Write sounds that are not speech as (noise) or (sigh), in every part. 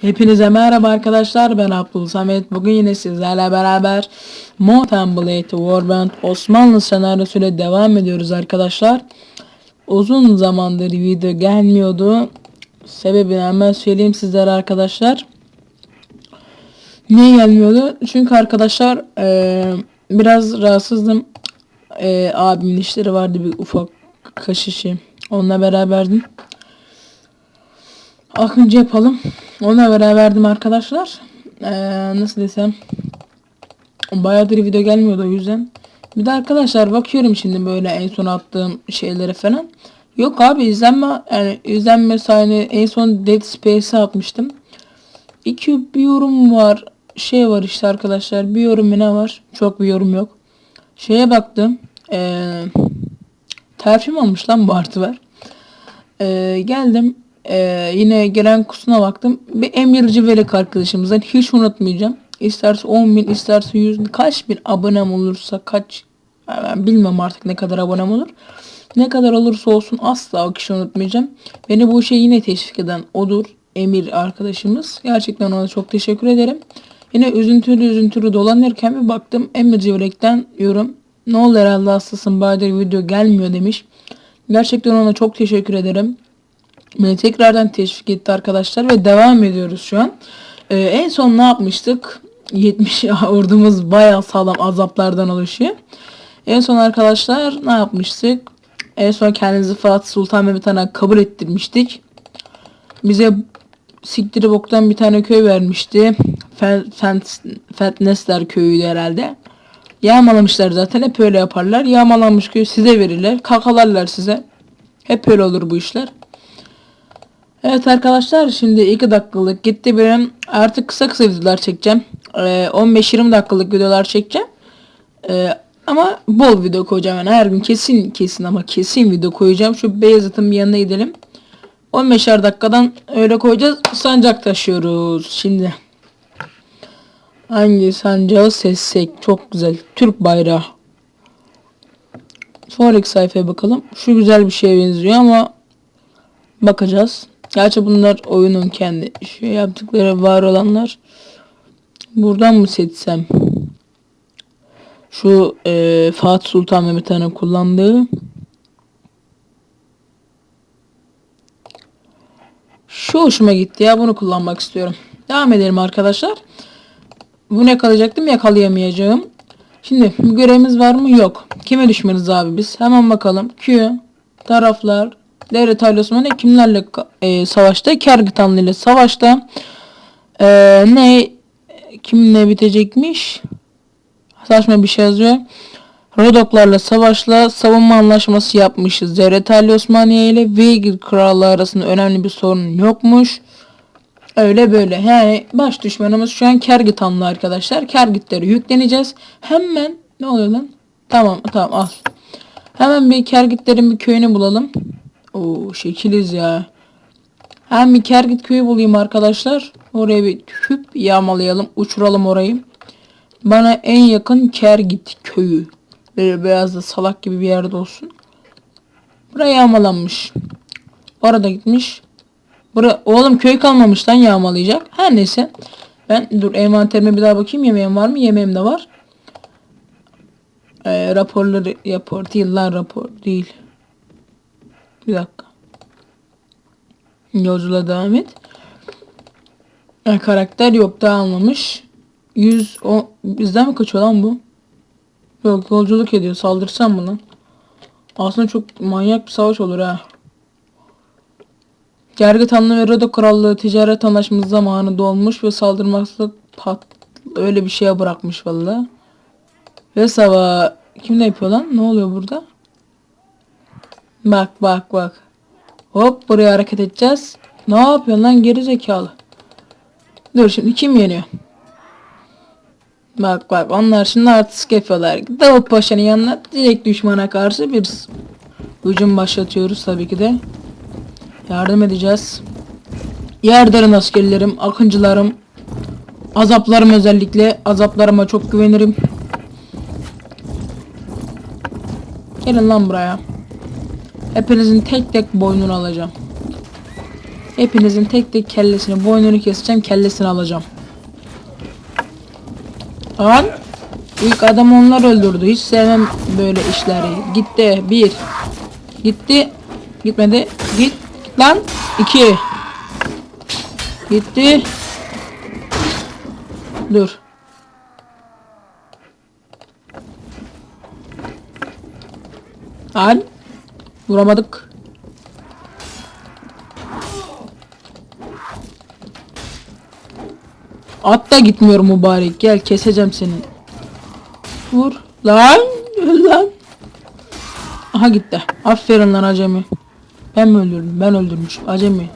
Hepinize merhaba arkadaşlar ben Abdul Samet. Bugün yine sizlerle beraber Mountain Blade Warband Osmanlı senaryosuyla devam ediyoruz arkadaşlar. Uzun zamandır video gelmiyordu. Sebebini hemen söyleyeyim sizlere arkadaşlar. Niye gelmiyordu? Çünkü arkadaşlar eee, biraz rahatsızdım. Eee, Abimin işleri vardı bir ufak kaşışı. Onunla beraberdim Akıncı yapalım. Ona beraberdim arkadaşlar. Ee, nasıl desem. Bayağıdır video gelmiyordu o yüzden. Bir de arkadaşlar bakıyorum şimdi böyle en son attığım şeylere falan. Yok abi izlenme yani izlenme sayını en son Dead Space'e atmıştım. İki bir yorum var. Şey var işte arkadaşlar. Bir yorum ne var? Çok bir yorum yok. Şeye baktım. Ee, terfi olmuş lan bu artı var. Ee, geldim ee, yine gelen kusuna baktım. Bir emirci velek arkadaşımızdan hiç unutmayacağım. İsterse 10 bin isterse 100 bin kaç bin abonem olursa kaç ben bilmem artık ne kadar abonem olur. Ne kadar olursa olsun asla o kişiyi unutmayacağım. Beni bu işe yine teşvik eden odur. Emir arkadaşımız. Gerçekten ona çok teşekkür ederim. Yine üzüntülü üzüntülü dolanırken bir baktım Emirci Velek'ten yorum. Ne oldu herhalde hastasın bayadır video gelmiyor demiş. Gerçekten ona çok teşekkür ederim. Beni tekrardan teşvik etti arkadaşlar ve devam ediyoruz şu an. Ee, en son ne yapmıştık? (laughs) 70 ordumuz bayağı sağlam azaplardan oluşuyor. En son arkadaşlar ne yapmıştık? En son kendimizi Fatih Sultan Mehmet Han'a kabul ettirmiştik. Bize siktiri boktan bir tane köy vermişti. Fentnesler köyüydü herhalde. Yağmalamışlar zaten hep öyle yaparlar. Yağmalanmış köy size verirler. Kakalarlar size. Hep öyle olur bu işler. Evet arkadaşlar şimdi 2 dakikalık gitti benim artık kısa kısa videolar çekeceğim. Ee, 15-20 dakikalık videolar çekeceğim. Ee, ama bol video koyacağım yani her gün kesin kesin ama kesin video koyacağım. Şu Beyazıt'ın bir yanına gidelim. 15'er dakikadan öyle koyacağız. Sancak taşıyoruz şimdi. Hangi sancağı seçsek çok güzel. Türk bayrağı. Sonraki sayfaya bakalım. Şu güzel bir şeye benziyor ama bakacağız. Gerçi bunlar oyunun kendi şey yaptıkları var olanlar. Buradan mı seçsem? Şu e, Fatih Sultan Mehmet Han'ın kullandığı. Şu hoşuma gitti ya bunu kullanmak istiyorum. Devam edelim arkadaşlar. Bunu yakalayacaktım yakalayamayacağım. Şimdi görevimiz var mı? Yok. Kime düşmanız abi biz? Hemen bakalım. Q, taraflar, Devlet Ali Osmanlı kimlerle e, savaşta? Kergitanlı ile savaşta. E, ne kimle bitecekmiş? Saçma bir şey yazıyor. Rodoklarla savaşla savunma anlaşması yapmışız. Devlet Ali Osmaniye ile Vigil krallığı arasında önemli bir sorun yokmuş. Öyle böyle. Yani baş düşmanımız şu an Kergitanlı arkadaşlar. Kergitleri yükleneceğiz. Hemen ne oluyor lan? Tamam tamam al. Hemen bir Kergitlerin bir köyünü bulalım. Oo şekiliz ya. Hem bir Kergit köyü bulayım arkadaşlar. Oraya bir hüp yağmalayalım. Uçuralım orayı. Bana en yakın Kergit köyü. Böyle beyaz da salak gibi bir yerde olsun. Buraya yağmalanmış. Orada gitmiş. Bura, oğlum köy kalmamış lan yağmalayacak. Her neyse. Ben dur envanterime bir daha bakayım. Yemeğim var mı? Yemeğim de var. Ee, raporları rapor değil lan rapor değil. Bir dakika. Yolculuğa devam et. E, karakter yok daha almamış. 100 o bizden mi kaçıyor lan bu? Yok yolculuk ediyor. Saldırsam lan? Aslında çok manyak bir savaş olur ha. Gergetanlı ve Rodo Krallığı ticaret anlaşması zamanı dolmuş ve saldırmakta pat öyle bir şeye bırakmış valla. Ve sabah kim ne yapıyor lan? Ne oluyor burada? Bak bak bak. Hop buraya hareket edeceğiz. Ne yapıyorsun lan geri zekalı. Dur şimdi kim yeniyor? Bak bak onlar şimdi artistik yapıyorlar. Davut Paşa'nın yanına direkt düşmana karşı bir hücum başlatıyoruz tabii ki de. Yardım edeceğiz. Yerderin askerlerim, akıncılarım, azaplarım özellikle. Azaplarıma çok güvenirim. Gelin lan buraya. Hepinizin tek tek boynunu alacağım. Hepinizin tek tek kellesini, boynunu keseceğim, kellesini alacağım. Lan ilk adam onlar öldürdü. Hiç sevmem böyle işleri. Gitti. Bir. Gitti. Gitmedi. Git. Lan. İki. Gitti. Dur. Lan. Vuramadık. At da gitmiyor mübarek. Gel keseceğim seni. Vur. Lan. Lan. Aha gitti. Aferin lan acemi. Ben mi öldürdüm? Ben öldürmüşüm. Acemi.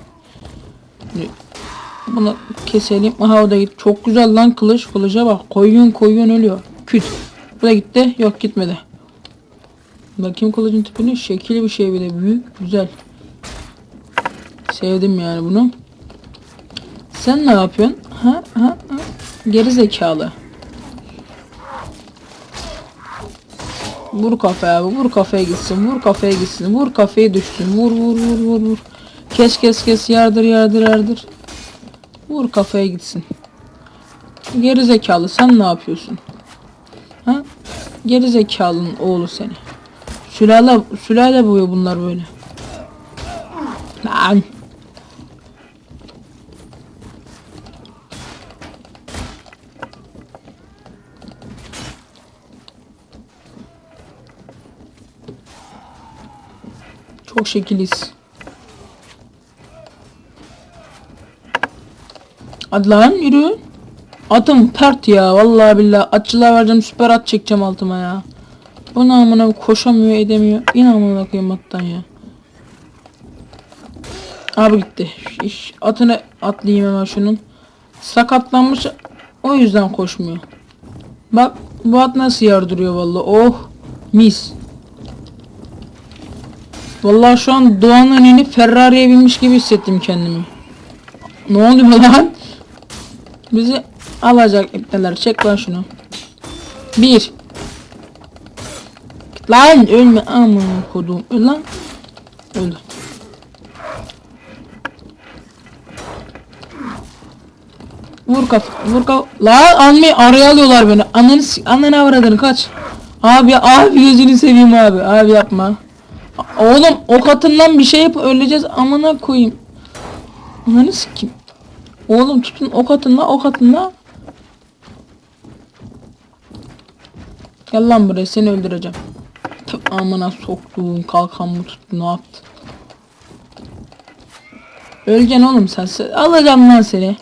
Bunu keselim. Aha o da gitti. Çok güzel lan kılıç. Kılıca bak. Koyuyorsun koyuyorsun ölüyor. Küt. Bu da gitti. Yok gitmedi. Bakayım kılıcın tipini. Şekili bir şey bir de büyük. Güzel. Sevdim yani bunu. Sen ne yapıyorsun? Ha ha ha. Geri zekalı. Vur kafaya abi. Vur kafaya gitsin. Vur kafaya gitsin. Vur kafaya düşsün. Vur vur vur vur vur. Kes kes kes. Yardır yardır yardır. Vur kafaya gitsin. Geri zekalı. Sen ne yapıyorsun? Ha? Geri zekalının oğlu seni. Sülale sülale boyu bunlar böyle. Lan. Çok şekiliz. Hadi lan yürü. Atım pert ya vallahi billahi atçılığa vereceğim süper at çekeceğim altıma ya. Bu namına koşamıyor edemiyor. İn amına koyayım attan ya. Abi gitti. İş, atını atlayayım hemen şunun. Sakatlanmış o yüzden koşmuyor. Bak bu at nasıl yardırıyor vallahi. Oh mis. Vallahi şu an Doğan'ın yeni Ferrari'ye binmiş gibi hissettim kendimi. Ne oluyor lan? Bizi alacak ipneler. Çek lan şunu. Bir. Lan ölme aman kodum. Öl lan. Öldü. Vur kaf, vur kaf. La almayı araya alıyorlar beni. Ananı ananı avradını kaç. Abi abi gözünü seveyim abi. Abi yapma. Oğlum ok atından bir şey yap öleceğiz amına koyayım. Ananı sikeyim. Oğlum tutun ok atınla ok atınla. Gel lan buraya seni öldüreceğim. Amına soktuğun kalkan mı tuttu ne yaptı? Öleceksin oğlum sen. sen- Alacağım lan seni.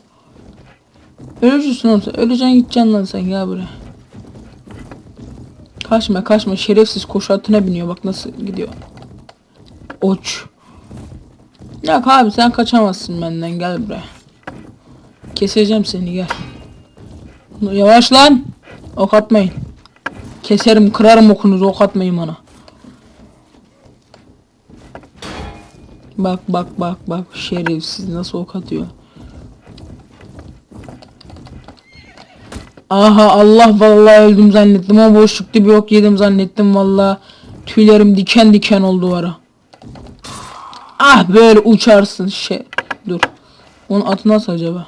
Öleceksin oğlum sen. Öleceksin gideceksin lan sen gel buraya. Kaçma kaçma şerefsiz koşu atına biniyor bak nasıl gidiyor. Oç. Yok abi sen kaçamazsın benden gel buraya. Keseceğim seni gel. Yavaş lan. Ok atmayın. Keserim kırarım okunuzu ok atmayın bana. Bak bak bak bak şerefsiz nasıl ok atıyor. Aha Allah vallahi öldüm zannettim ama boşlukta bir ok yedim zannettim vallahi. Tüylerim diken diken oldu ara. Ah böyle uçarsın şey. Dur. Onun atı nasıl acaba?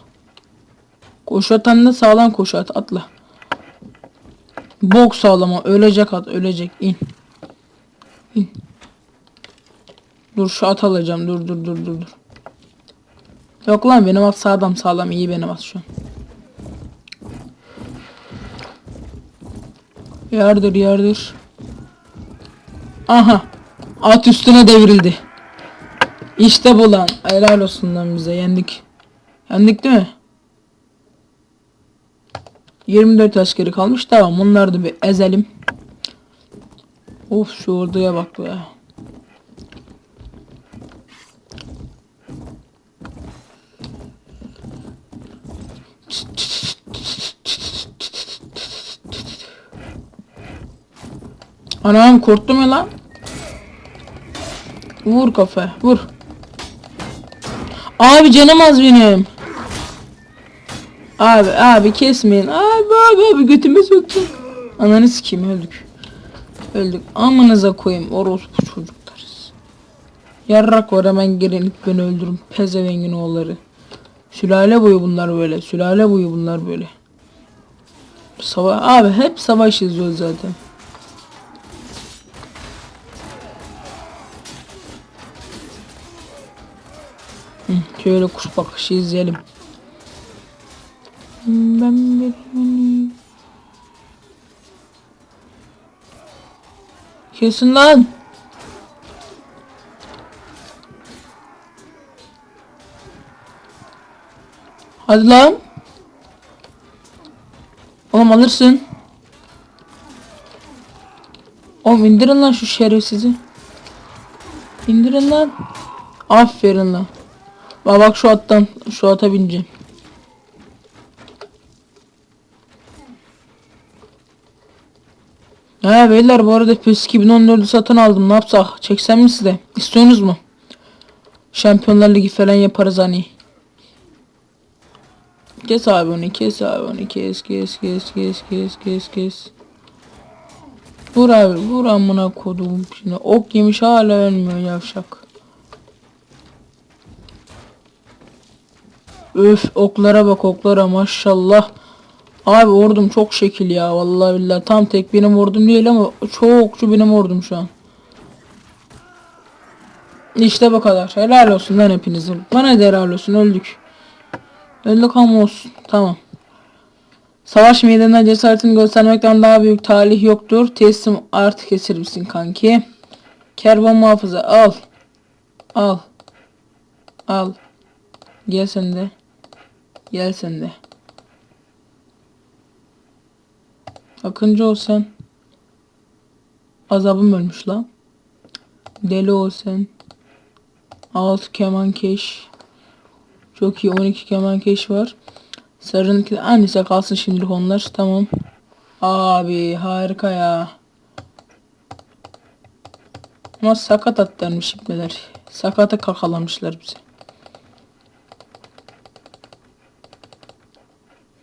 Koşu atan da sağlam koşu at atla. Bok sağlama ölecek at ölecek in. İn. Dur şu at alacağım dur dur dur dur dur. Yok lan benim at sağlam sağlam iyi benim at şu an. Yardır yardır. Aha. At üstüne devrildi. İşte bu lan. Helal olsun lan bize yendik. Yendik değil mi? 24 askeri kalmış. Tamam bunları da bir ezelim. Of şu orduya bak be. Anam korktum ya lan. Vur kafa vur. Abi canım az benim. Abi abi kesmeyin. Abi abi abi götüme soktu. Ananı sikeyim öldük. Öldük. Amanıza koyayım orospu çocuklarız. Yarrak var hemen gelin beni öldürün. Pezevengin oğulları. Sülale boyu bunlar böyle. Sülale boyu bunlar böyle. Sava abi hep savaş izliyoruz zaten. Hı, şöyle kuş bakışı izleyelim. Ben bir Kesin lan. Hadi lan. Oğlum alırsın. Oğlum indirin lan şu şerefsizi. İndirin lan. Aferin lan. Bak bak şu attan şu ata bineceğim. He beyler bu arada PES 2014'ü satın aldım. Ne yapsak? Çeksem mi size? İstiyorsunuz mu? Şampiyonlar Ligi falan yaparız hani. Kes abi onu kes abi onu kes kes kes kes kes kes kes. Vur abi vur amına kodum şimdi ok yemiş hala ölmüyor yavşak. Öf oklara bak oklara maşallah. Abi ordum çok şekil ya vallahi billahi tam tek benim ordum değil ama çokçu benim ordum şu an. İşte bu kadar. Helal olsun lan hepinizin. Bana da helal olsun öldük. Öldük ama olsun. Tamam. Savaş meydanında cesaretini göstermekten daha büyük talih yoktur. Teslim artık esir misin kanki? Kervan muhafızı al. Al. Al. Gel sen de. Gel de. Akıncı ol sen. Azabım ölmüş lan. Deli ol sen. Altı keman keş. Çok iyi 12 keman keş var. Sarınınki annesi kalsın şimdilik onlar. Tamam. Abi harika ya. Ama sakat atlarmış ipmeler. Sakata kakalamışlar bizi.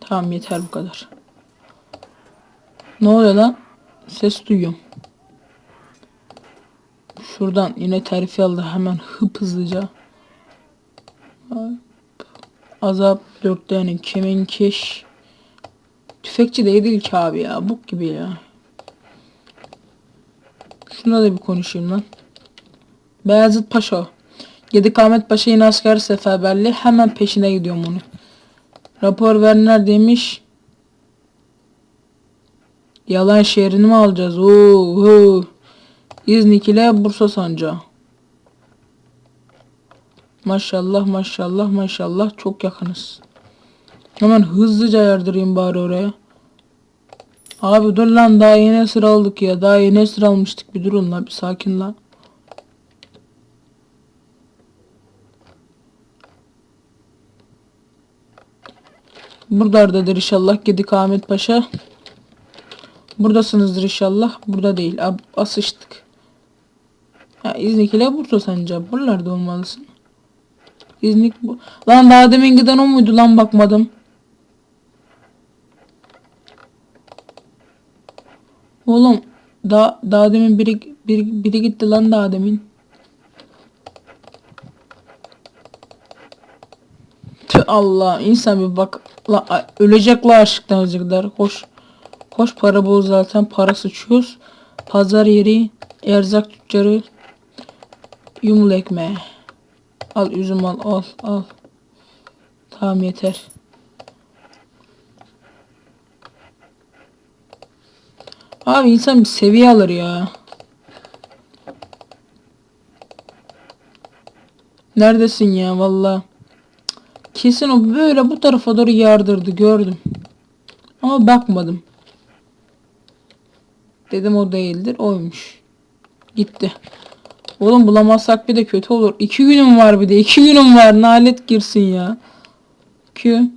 Tamam yeter bu kadar. Ne oluyor lan? Ses duyuyorum. Şuradan yine terfi aldı hemen hıp hızlıca. Azap dörtlerin kemin keş. Tüfekçi de değil ki abi ya. Buk gibi ya. Şuna da bir konuşayım lan. Beyazıt Paşa. Gedik Ahmet Paşa yine asker seferberliği. Hemen peşine gidiyorum onu. Rapor ver demiş. Yalan şehrini mi alacağız? Oo, İznik ile Bursa sancağı. Maşallah maşallah maşallah çok yakınız. Hemen hızlıca yardırayım bari oraya. Abi dur lan daha yeni sıra aldık ya. Daha yeni sıra almıştık. Bir durun lan bir sakin lan. Buradadır inşallah Gedik Ahmet Paşa. Buradasınızdır inşallah. Burada değil. Asıştık. Ha, İznik ile Bursa sence. Buralarda olmalısın. İznik bu. Lan daha demin giden o muydu lan bakmadım. Oğlum daha, daha demin biri, biri, biri gitti lan daha demin. Tüh Allah insan bir bak la, ölecek la aşıktan ölecekler koş koş para bol zaten para sıçıyoruz pazar yeri erzak tüccarı yumul ekmeği Al üzüm al al al. Tamam yeter. Abi insan bir seviye alır ya. Neredesin ya valla. Kesin o böyle bu tarafa doğru yardırdı gördüm. Ama bakmadım. Dedim o değildir oymuş. Gitti. Oğlum bulamazsak bir de kötü olur. İki günüm var bir de. iki günüm var. Nalet girsin ya. Q.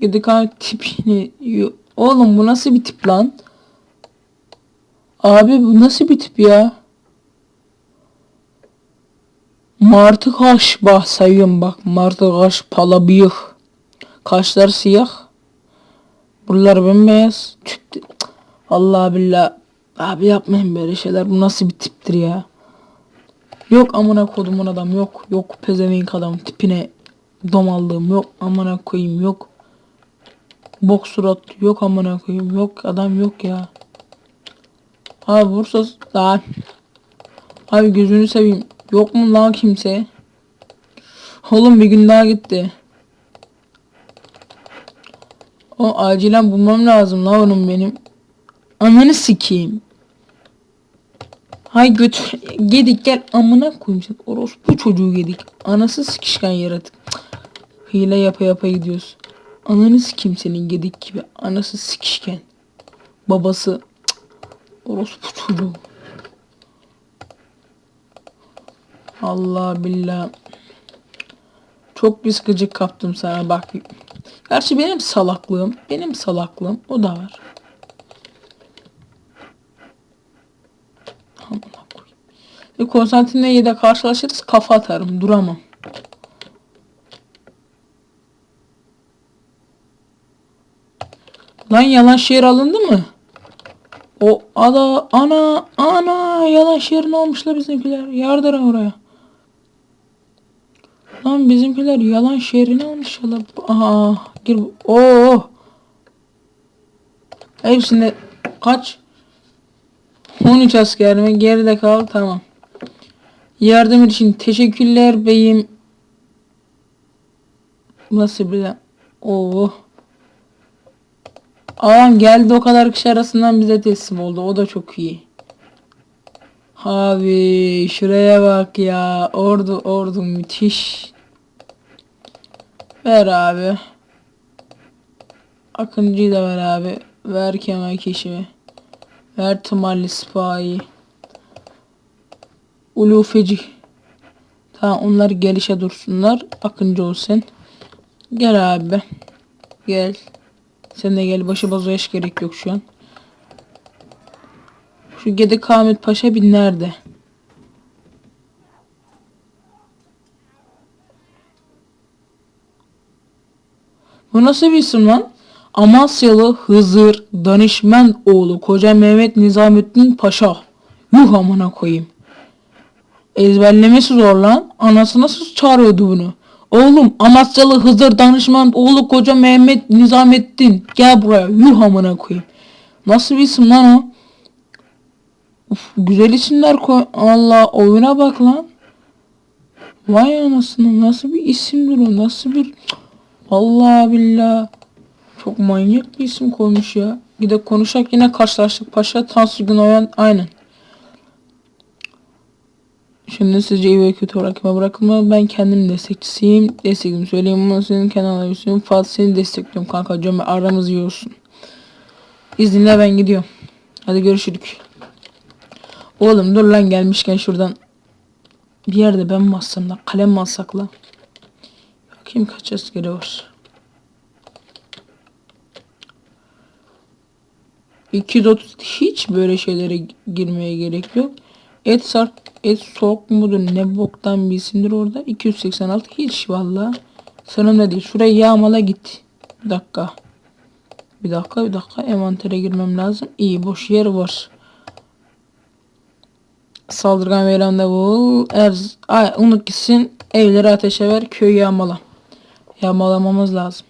Gidikan tipini. Oğlum bu nasıl bir tip lan? Abi bu nasıl bir tip ya? Martı kaş bak sayıyorum bak. Martı kaş pala bıyık. Kaşlar siyah. Buralar bembeyaz. Allah billah. Abi yapmayın böyle şeyler. Bu nasıl bir tiptir ya? Yok amına kodumun adam yok. Yok pezevenk adam tipine domaldığım yok amına koyayım yok. Bok surat yok amına koyayım yok adam yok ya. Abi Bursa lan. Abi gözünü seveyim. Yok mu lan kimse? Oğlum bir gün daha gitti. O acilen bulmam lazım la onun benim. Ananı sikeyim. Hay götür. Gedik gel amına koyayım sen. Orospu çocuğu gedik. Anası sikişken yaratık. Hile yapa yapa gidiyoruz. Ananı sikeyim senin gedik gibi. Anası sikişken. Babası. Cık. Orospu çocuğu. Allah billah. Çok bir sıkıcık kaptım sana bak. Gerçi benim salaklığım. Benim salaklığım. O da var. Amına koyayım. Konstantin'le de karşılaşırız kafa atarım. Duramam. Lan yalan şehir alındı mı? O ada ana ana yalan şehrini almışlar bizimkiler. Yardır oraya. Lan bizimkiler yalan şehrini almışlar. Aha gir. Oo. Hepsinde kaç? 13 asker mi? Geride kal. Tamam. Yardım için teşekkürler beyim. Nasıl bile? Oo. Ağam geldi o kadar kişi arasından bize teslim oldu. O da çok iyi. Abi şuraya bak ya. Ordu ordu müthiş. Ver abi. Akıncı'yı da ver abi. Ver Kemal Keşivi. Ver Tımarlı Sipahi. Ulufeci. Tamam onlar gelişe dursunlar. Akıncı olsun. Gel abi. Gel. Sen de gel. Başı bozuya hiç gerek yok şu an. Şu Gedik Ahmet Paşa bir nerede? Bu nasıl bir isim lan? Amasyalı Hızır Danışmen oğlu Koca Mehmet Nizamettin Paşa. Yuh amına koyayım. Ezberlemesi zor lan. Anası nasıl çağırıyordu bunu? Oğlum Amasyalı Hızır Danışman oğlu Koca Mehmet Nizamettin. Gel buraya. Yuh amına koyayım. Nasıl bir isim lan o? Uf, güzel isimler koy. Allah oyuna bak lan. Vay anasını nasıl bir isimdir o nasıl bir Allah billah çok manyak bir isim koymuş ya. Gidip konuşak yine karşılaştık paşa Tansu Günoyan aynen. Şimdi sizce iyi ve kötü olarak kime bırakılma ben kendim destekçisiyim. Desteklim söyleyeyim ama senin kanalına üstüyüm. Fatih seni destekliyorum kanka. Cöme aramız iyi olsun. İzninle ben gidiyorum. Hadi görüşürük. Oğlum dur lan gelmişken şuradan bir yerde ben mi alsam da kalem mi alsak la? Bakayım kaç askeri var. 230 hiç böyle şeylere girmeye gerek yok. Et sark et soğuk mudur ne boktan bir isimdir orada. 286 hiç valla. Sanırım değil. Şuraya yağmala git. Bir dakika. Bir dakika bir dakika envantere girmem lazım. İyi boş yer var. Saldırgan ve randevu. Erz, ay, unut gitsin. Evleri ateşe ver. Köyü yağmala. Yağmalamamız lazım.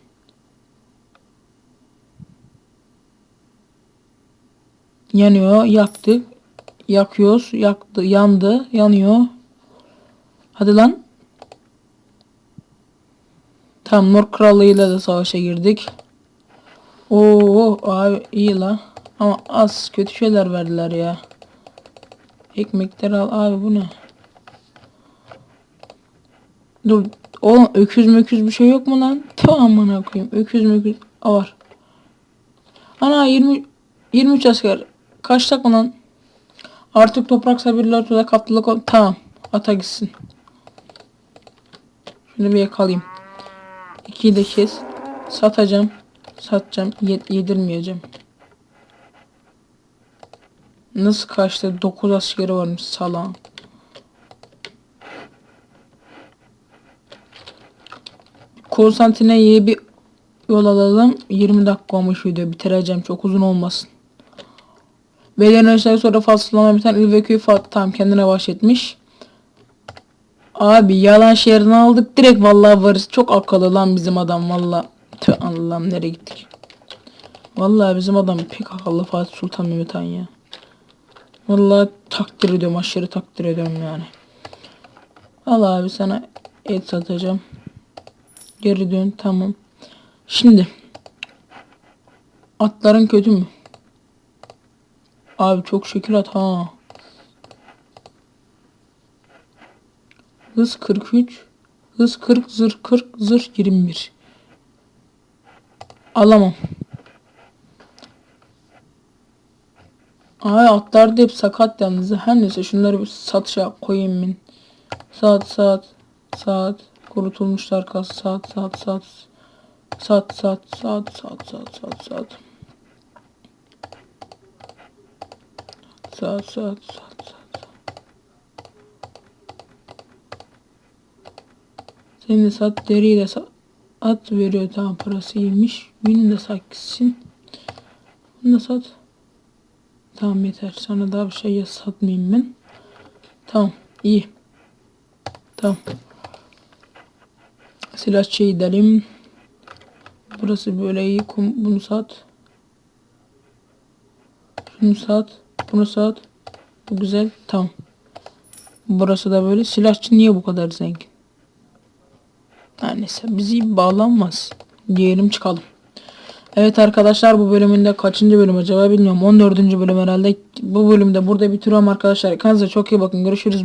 Yanıyor. Yaktık. Yakıyoruz. Yaktı. Yandı. Yanıyor. Hadi lan. Tamam Nur Krallığı'yla da savaşa girdik. Oo abi iyi la. Ama az kötü şeyler verdiler ya. Ekmekleri al abi bu ne? Dur oğlum öküz möküz bir şey yok mu lan? Tamam amına koyayım. Öküz möküz Aa, var. Ana 20 23 asker. Kaç takma lan? Artık toprak sabirler ortada kaplılık ol. Tamam. Ata gitsin. Şunu bir yakalayayım. İkiyi de kes. Satacağım. Satacağım. Yed yedirmeyeceğim. Nasıl kaçtı? 9 askeri varmış salan. Konstantine'ye bir yol alalım. 20 dakika olmuş video. Bitireceğim. Çok uzun olmasın. Beden önceleri sonra fasıllama bir tane İlveköy Fat tam kendine bahsetmiş. Abi yalan şehrini aldık direkt vallahi varız. Çok akıllı lan bizim adam valla. Tüh Allah'ım nereye gittik. Vallahi bizim adam pek akıllı Fatih Sultan Mehmet Han ya. Vallahi takdir ediyorum aşırı takdir ediyorum yani. Al abi sana et satacağım. Geri dön tamam. Şimdi. Atların kötü mü? Abi çok şükür at ha. Hız 43. Hız 40 zırh 40 zırh 21. Alamam. Ay atlar da hep sakat yalnız. Her neyse şunları bir satışa koyayım ben. Saat saat saat kurutulmuşlar kas saat saat saat saat saat saat saat saat saat saat saat saat saat saat Senin de sat deriyi de sat at veriyor tamam parası iyiymiş. Benim de gitsin. Bunu da sat. Tamam yeter. Sana daha bir şey ya satmayayım ben. Tamam iyi. Tamam. Silahçıya gidelim. Burası böyle iyi. Bunu sat. Şunu sat. Bunu sat. Bu güzel. Tamam. Burası da böyle. Silahçı niye bu kadar zengin? Her neyse. Bizi bağlanmaz. Diyelim çıkalım. Evet arkadaşlar bu bölümün de kaçıncı bölüm acaba bilmiyorum. 14. bölüm herhalde. Bu bölümde burada bitiriyorum arkadaşlar. Kendinize çok iyi bakın. Görüşürüz.